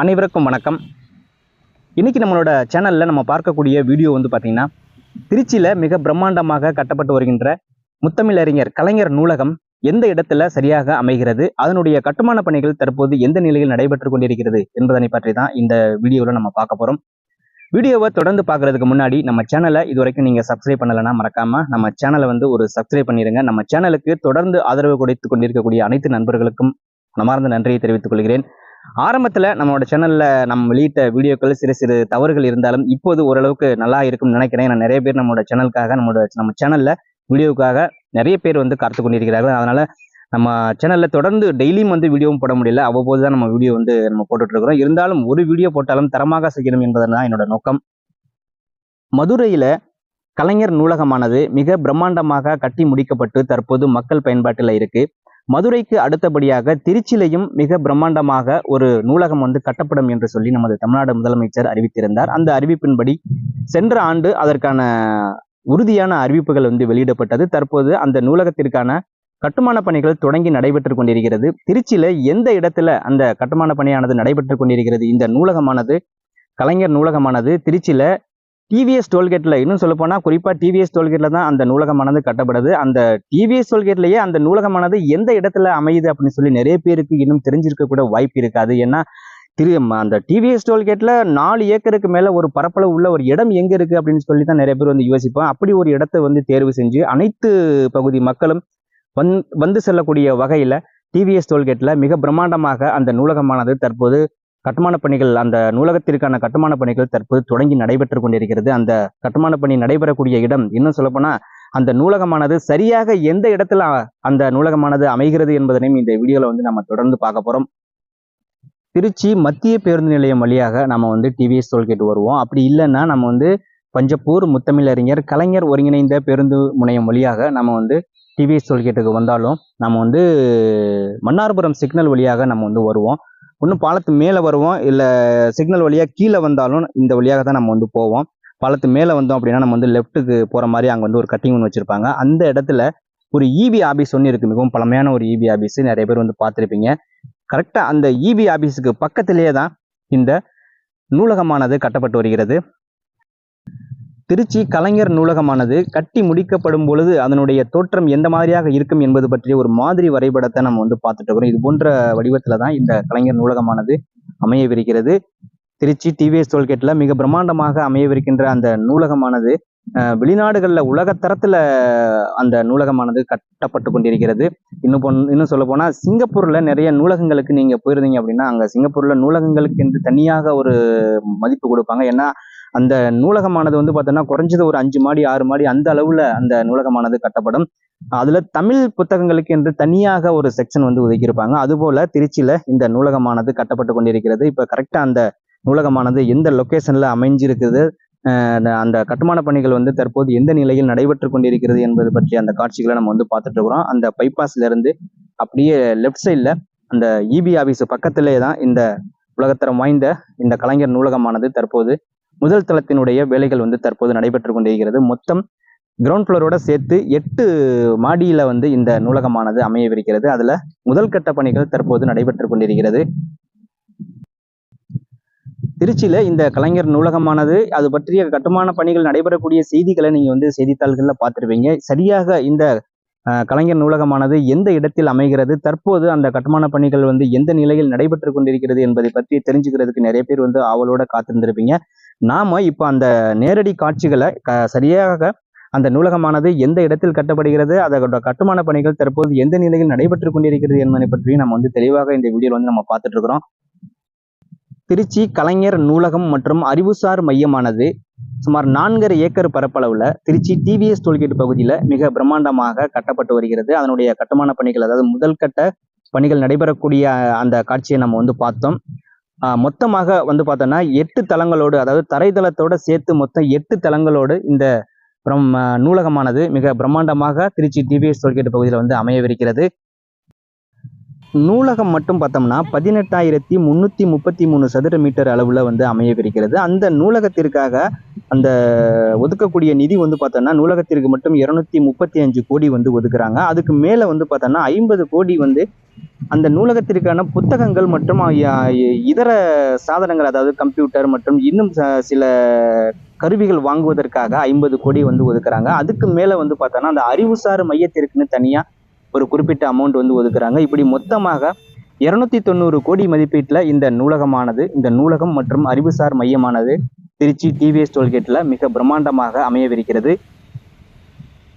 அனைவருக்கும் வணக்கம். இன்னைக்கு நம்மளோட சேனலில் நம்ம பார்க்கக்கூடிய வீடியோ வந்து பார்த்திங்கன்னா திருச்சியில் மிக பிரம்மாண்டமாக கட்டப்பட்டு வருகின்ற முத்தமிழறிஞர் கலைஞர் நூலகம் எந்த இடத்துல சரியாக அமைகிறது அதனுடைய கட்டுமான பணிகள் தற்போது எந்த நிலையில் நடைபெற்று கொண்டிருக்கிறது என்பதனை பற்றி தான் இந்த வீடியோவில் நம்ம பார்க்க போகிறோம் வீடியோவை தொடர்ந்து பார்க்குறதுக்கு முன்னாடி நம்ம சேனலை இது வரைக்கும் நீங்கள் சப்ஸ்கிரைப் பண்ணலைன்னா மறக்காம நம்ம சேனலை வந்து ஒரு சப்ஸ்கிரைப் பண்ணிடுங்க நம்ம சேனலுக்கு தொடர்ந்து ஆதரவு கொடுத்து கொண்டிருக்கக்கூடிய அனைத்து நண்பர்களுக்கும் மனமார்ந்த நன்றியை தெரிவித்துக் கொள்கிறேன். ஆரம்பத்தில் நம்மளோட சேனலில் நம்ம வெளியிட்ட வீடியோக்கள் சிறு சிறு தவறுகள் இருந்தாலும் இப்போது ஓரளவுக்கு நல்லா இருக்கும்னு நினைக்கிறேன். ஏன்னா நிறைய பேர் நம்மளோட சேனலுக்காக நம்மளோட நம்ம சேனலில் வீடியோவுக்காக நிறைய பேர் வந்து காத்து கொண்டிருக்கிறார்கள். அதனால் நம்ம சேனலில் தொடர்ந்து டெய்லியும் வந்து வீடியோவும் போட முடியல. அவ்வப்போது தான் நம்ம வீடியோ வந்து நம்ம போட்டுட்ருக்கிறோம் இருந்தாலும் ஒரு வீடியோ போட்டாலும் தரமாக செய்யணும் என்பதுதான் என்னோட நோக்கம். மதுரையில் கலைஞர் நூலகமானது மிக பிரம்மாண்டமாக கட்டி முடிக்கப்பட்டு தற்போது மக்கள் பயன்பாட்டில் இருக்குது மதுரைக்கு அடுத்தபடியாக திருச்சியிலையும் மிக பிரம்மாண்டமாக ஒரு நூலகம் வந்து கட்டப்படும் என்று சொல்லி நமது தமிழ்நாடு முதலமைச்சர் அறிவித்திருந்தார். அந்த அறிவிப்பின்படி சென்ற ஆண்டு அதற்கான உறுதியான அறிவிப்புகள் வந்து வெளியிடப்பட்டது. தற்போது அந்த நூலகத்திற்கான கட்டுமான பணிகள் தொடங்கி நடைபெற்று கொண்டிருக்கிறது. திருச்சியில எந்த இடத்துல அந்த கட்டுமான பணியானது நடைபெற்று கொண்டிருக்கிறது? இந்த நூலகமானது கலைஞர் நூலகமானது திருச்சியில டிவிஎஸ் டோல்கேட்டில் இன்னும் சொல்ல குறிப்பாக டிவிஎஸ் டோல்கேட்டில் தான் அந்த நூலகமானது கட்டப்படுது. அந்த டிவிஎஸ் டோல்கேட்லேயே அந்த நூலகமானது எந்த இடத்துல அமையுது அப்படின்னு சொல்லி நிறைய பேருக்கு இன்னும் தெரிஞ்சிருக்க கூட வாய்ப்பு இருக்காது. ஏன்னா திரு அந்த டிவிஎஸ் டோல்கேட்டில் நாலு ஏக்கருக்கு மேலே ஒரு பரப்பளவு உள்ள ஒரு இடம் எங்கே இருக்குது அப்படின்னு சொல்லி தான் நிறைய பேர் வந்து யோசிப்போம். அப்படி ஒரு இடத்தை வந்து தேர்வு செஞ்சு அனைத்து பகுதி மக்களும் வந் வந்து செல்லக்கூடிய வகையில் டிவிஎஸ் டோல்கேட்டில் மிக பிரம்மாண்டமாக அந்த நூலகமானது தற்போது கட்டுமான பணிகள் அந்த நூலகத்திற்கான கட்டுமான பணிகள் தற்போது தொடங்கி நடைபெற்று கொண்டிருக்கிறது. அந்த கட்டுமான பணி நடைபெறக்கூடிய இடம் இன்னும் சொல்லப்போனால் அந்த நூலகமானது சரியாக எந்த இடத்துல அந்த நூலகமானது அமைகிறது என்பதனையும் இந்த வீடியோவில் வந்து நம்ம தொடர்ந்து பார்க்க போகிறோம் திருச்சி மத்திய பேருந்து நிலையம் வழியாக நம்ம வந்து டிவிஎஸ் டோல்கேட் வருவோம். அப்படி இல்லைன்னா நம்ம வந்து பஞ்சப்பூர் முத்தமிழறிஞர் கலைஞர் ஒருங்கிணைந்த பேருந்து முனையம் வழியாக நம்ம வந்து டிவிஎஸ் டோல்கேட்டுக்கு வந்தாலும் நம்ம வந்து மன்னார்புரம் சிக்னல் வழியாக நம்ம வந்து வருவோம். ஒன்றும் பாலத்து மேலே வருவோம் இல்லை சிக்னல் வழியாக கீழே வந்தாலும் இந்த வழியாக தான் நம்ம வந்து போவோம். பாலத்து மேலே வந்தோம் அப்படின்னா நம்ம வந்து லெஃப்ட்டுக்கு போகிற மாதிரி அங்கே வந்து ஒரு கட்டிங் ஒன்று வச்சுருப்பாங்க. அந்த இடத்துல ஒரு இபி ஆபீஸ் ஒன்று இருக்குது மிகவும் பழமையான ஒரு இபி ஆஃபீஸ் நிறைய பேர் வந்து பார்த்துருப்பீங்க. கரெக்டாக அந்த இபி ஆஃபீஸுக்கு பக்கத்திலேயே தான் இந்த நூலகமானது கட்டப்பட்டு வருகிறது. திருச்சி கலைஞர் நூலகமானது கட்டி முடிக்கப்படும் பொழுது அதனுடைய தோற்றம் எந்த மாதிரியாக இருக்கும் என்பது பற்றிய ஒரு மாதிரி வரைபடத்தை நம்ம வந்து பார்த்துட்டு இருக்கிறோம். இது போன்ற வடிவத்தில் தான் இந்த கலைஞர் நூலகமானது அமையவிருக்கிறது. திருச்சி டிவிஎஸ் டோல்கேட்ல மிக பிரம்மாண்டமாக அமையவிருக்கின்ற அந்த நூலகமானது வெளிநாடுகளில் உலகத்தரத்தில் அந்த நூலகமானது கட்டப்பட்டு கொண்டிருக்கிறது. இன்னும் பொன் இன்னும் சொல்ல போனால் சிங்கப்பூரில் நிறைய நூலகங்களுக்கு நீங்கள் போயிருந்தீங்க அப்படின்னா அங்கே சிங்கப்பூரில் நூலகங்களுக்கு என்று தனியாக ஒரு மதிப்பு கொடுப்பாங்க. ஏன்னா அந்த நூலகமானது வந்து பார்த்தோன்னா குறைஞ்சது ஒரு அஞ்சு மாடி ஆறு மாடி அந்த அளவில் அந்த நூலகமானது கட்டப்படும். அதுல தமிழ் புத்தகங்களுக்கு என்று தனியாக ஒரு செக்ஷன் வந்து ஒதுக்கியிருப்பாங்க. அதுபோல திருச்சியில இந்த நூலகமானது கட்டப்பட்டு கொண்டிருக்கிறது. இப்ப கரெக்டா அந்த நூலகமானது எந்த லொக்கேஷனில் அமைஞ்சிருக்குது அந்த- அந்த கட்டுமான பணிகள் வந்து தற்போது எந்த நிலையில் நடைபெற்று கொண்டிருக்கிறது என்பது பற்றிய அந்த காட்சிகளை நம்ம வந்து பார்த்துட்டு இருக்கிறோம். அந்த பைபாஸ்ல இருந்து அப்படியே லெஃப்ட் சைட்ல அந்த இபி ஆபீஸ் பக்கத்திலே தான் இந்த உலகத்தரம் வாய்ந்த இந்த கலைஞர் நூலகமானது தற்போது முதல் தளத்தினுடைய வேலைகள் வந்து தற்போது நடைபெற்று கொண்டிருக்கிறது. மொத்தம் கிரவுண்ட் ஃப்ளோரோட சேர்த்து எட்டு மாடியில் வந்து இந்த நூலகமானது அமையவிருக்கிறது. அதில் முதல் கட்ட பணிகள் தற்போது நடைபெற்று கொண்டிருக்கிறது. திருச்சியில் இந்த கலைஞர் நூலகமானது அது பற்றிய கட்டுமான பணிகள் நடைபெறக்கூடிய செய்திகளை நீங்கள் வந்து செய்தித்தாள்களில் பார்த்துருப்பீங்க. சரியாக இந்த கலைஞர் நூலகமானது எந்த இடத்தில் அமைகிறது? தற்போது அந்த கட்டுமான பணிகள் வந்து எந்த நிலையில் நடைபெற்று கொண்டிருக்கிறது என்பதை பற்றி தெரிஞ்சுக்கிறதுக்கு நிறைய பேர் வந்து ஆவலோட காத்திருந்திருப்பீங்க. நாம இப்போ அந்த நேரடி காட்சிகளை க- சரியாக அந்த நூலகமானது எந்த இடத்தில் கட்டப்படுகிறது அதோட கட்டுமான பணிகள் தற்போது எந்த நிலையில் நடைபெற்று கொண்டிருக்கிறது என்பதை பற்றியும் நம்ம வந்து தெளிவாக இந்த வீடியோல வந்து நம்ம பார்த்துட்டு இருக்கிறோம். திருச்சி கலைஞர் நூலகம் மற்றும் அறிவுசார் மையமானது சுமார் நான்கரை ஏக்கர் பரப்பளவுல திருச்சி டிவிஎஸ் டோல்கேட் பகுதியில் மிக பிரம்மாண்டமாக கட்டப்பட்டு வருகிறது. அதனுடைய கட்டுமான பணிகள் அதாவது முதல் கட்ட பணிகள் நடைபெறக்கூடிய அந்த காட்சியை நம்ம வந்து பார்த்தோம். மொத்தமாக வந்து பார்த்தோம்னா எட்டு தளங்களோடு அதாவது தரைதளத்தோட சேர்த்து மொத்தம் எட்டு தளங்களோடு இந்த பிரம் நூலகமானது மிக பிரம்மாண்டமாக திருச்சி டிவிஎஸ் டோல்கேட் பகுதியில் வந்து அமையவிருக்கிறது. நூலகம் மட்டும் பார்த்தோம்னா பதினெட்டாயிரத்தி முந்நூற்றி முப்பத்தி மூணு சதுர மீட்டர் அளவில் வந்து அமையவிருக்கிறது. அந்த நூலகத்திற்காக அந்த ஒதுக்கக்கூடிய நிதி வந்து பார்த்தோம்னா நூலகத்திற்கு மட்டும் இரநூத்தி முப்பத்தி அஞ்சு கோடி வந்து ஒதுக்குறாங்க. அதுக்கு மேலே வந்து பார்த்தோம்னா ஐம்பது கோடி வந்து அந்த நூலகத்திற்கான புத்தகங்கள் மற்றும் இதர சாதனங்கள் அதாவது கம்ப்யூட்டர் மற்றும் இன்னும் ச- சில கருவிகள் வாங்குவதற்காக ஐம்பது கோடி வந்து ஒதுக்குறாங்க. அதுக்கு மேலே வந்து பார்த்தோன்னா அந்த அறிவுசார் மையத்திற்குன்னு தனியாக ஒரு குறிப்பிட்ட அமௌண்ட் வந்து ஒதுக்குறாங்க. இப்படி மொத்தமாக இருநூத்தி தொண்ணூறு கோடி மதிப்பீட்டில் இந்த நூலகமானது இந்த நூலகம் மற்றும் அறிவுசார் மையமானது திருச்சி டிவிஎஸ் டோல்கேட்டில் மிக பிரம்மாண்டமாக அமையவிருக்கிறது.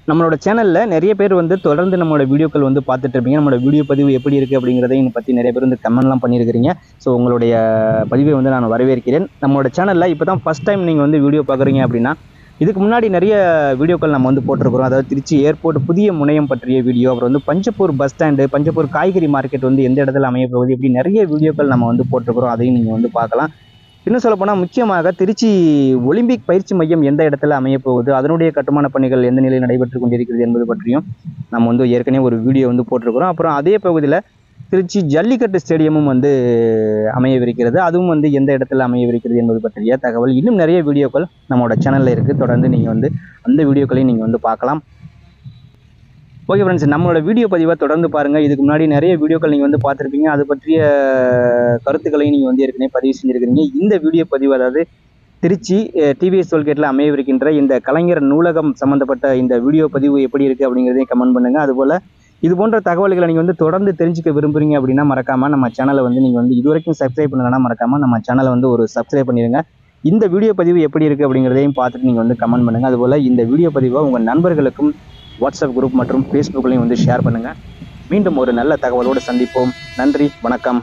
நம்மளோட சேனலில் நிறைய பேர் வந்து தொடர்ந்து நம்மளோட வீடியோக்கள் வந்து பார்த்துட்டு இருப்பீங்க. நம்மளோட வீடியோ பதிவு எப்படி இருக்குது அப்படிங்கிறதையும் பற்றி நிறைய பேர் வந்து கமெண்ட்லாம் பண்ணியிருக்கிறீங்க. ஸோ உங்களுடைய பதிவை வந்து நான் வரவேற்கிறேன். நம்மளோட சேனலில் இப்போ தான் ஃபஸ்ட் டைம் நீங்கள் வந்து வீடியோ பார்க்குறீங்க அப்படின்னா இதுக்கு முன்னாடி நிறைய வீடியோக்கள் நம்ம வந்து போட்டிருக்கிறோம். அதாவது திருச்சி ஏர்போர்ட் புதிய முனையம் பற்றிய வீடியோ அப்புறம் வந்து பஞ்சப்பூர் பஸ் ஸ்டாண்டு பஞ்சப்பூர் காய்கறி மார்க்கெட் வந்து எந்த இடத்துல அமைய போகுது இப்படி நிறைய வீடியோக்கள் நம்ம வந்து போட்டிருக்கிறோம். அதையும் நீங்கள் வந்து பார்க்கலாம். இன்னும் சொல்லப்போனால் முக்கியமாக திருச்சி ஒலிம்பிக் பயிற்சி மையம் எந்த இடத்துல அமைய போகுது அதனுடைய கட்டுமான பணிகள் எந்த நிலையில் நடைபெற்று கொண்டிருக்கிறது என்பது பற்றியும் நம்ம வந்து ஏற்கனவே ஒரு வீடியோ வந்து போட்டிருக்கிறோம். அப்புறம் அதே பகுதியில் திருச்சி ஜல்லிக்கட்டு ஸ்டேடியமும் வந்து அமையவிருக்கிறது. அதுவும் வந்து எந்த இடத்துல அமையவிருக்கிறது என்பது பற்றிய தகவல். இன்னும் நிறைய வீடியோக்கள் நம்மளோட சேனலில் இருக்குது தொடர்ந்து நீங்கள் வந்து அந்த வீடியோக்களையும் நீங்கள் வந்து பார்க்கலாம். ஓகே ஃப்ரெண்ட்ஸ் நம்மளோட வீடியோ பதிவை தொடர்ந்து பாருங்கள் இதுக்கு முன்னாடி நிறைய வீடியோக்கள் நீங்கள் வந்து பார்த்துருப்பீங்க. அது பற்றிய கருத்துக்களையும் நீங்கள் வந்து ஏற்கனவே பதிவு செஞ்சுருக்கிறீங்க. இந்த வீடியோ பதிவு அதாவது திருச்சி டிவிஎஸ் டோல்கேட்டில் அமையவிருக்கின்ற இந்த கலைஞர் நூலகம் சம்மந்தப்பட்ட இந்த வீடியோ பதிவு எப்படி இருக்குது அப்படிங்கிறதையும் கமெண்ட் பண்ணுங்கள் அதுபோல் இது போன்ற தகவல்களை நீங்கள் வந்து தொடர்ந்து தெரிஞ்சுக்க விரும்புகிறீங்க அப்படின்னா மறக்காமல் நம்ம சேனலை வந்து நீங்கள் வந்து இது வரைக்கும் சப்ஸ்கிரைப் பண்ணலன்னா மறக்காமல் நம்ம சேனலை வந்து ஒரு சப்ஸ்கிரைப் பண்ணிடுங்க இந்த வீடியோ பதிவு எப்படி இருக்குது அப்படிங்கிறதையும் பார்த்துட்டு நீங்கள் வந்து கமெண்ட் பண்ணுங்கள் அதுபோல் இந்த வீடியோ பதிவை உங்கள் நண்பர்களுக்கும் வாட்ஸ்அப் குரூப் மற்றும் ஃபேஸ்புக்லையும் வந்து ஷேர் பண்ணுங்கள் மீண்டும் ஒரு நல்ல தகவலோடு சந்திப்போம். நன்றி வணக்கம்.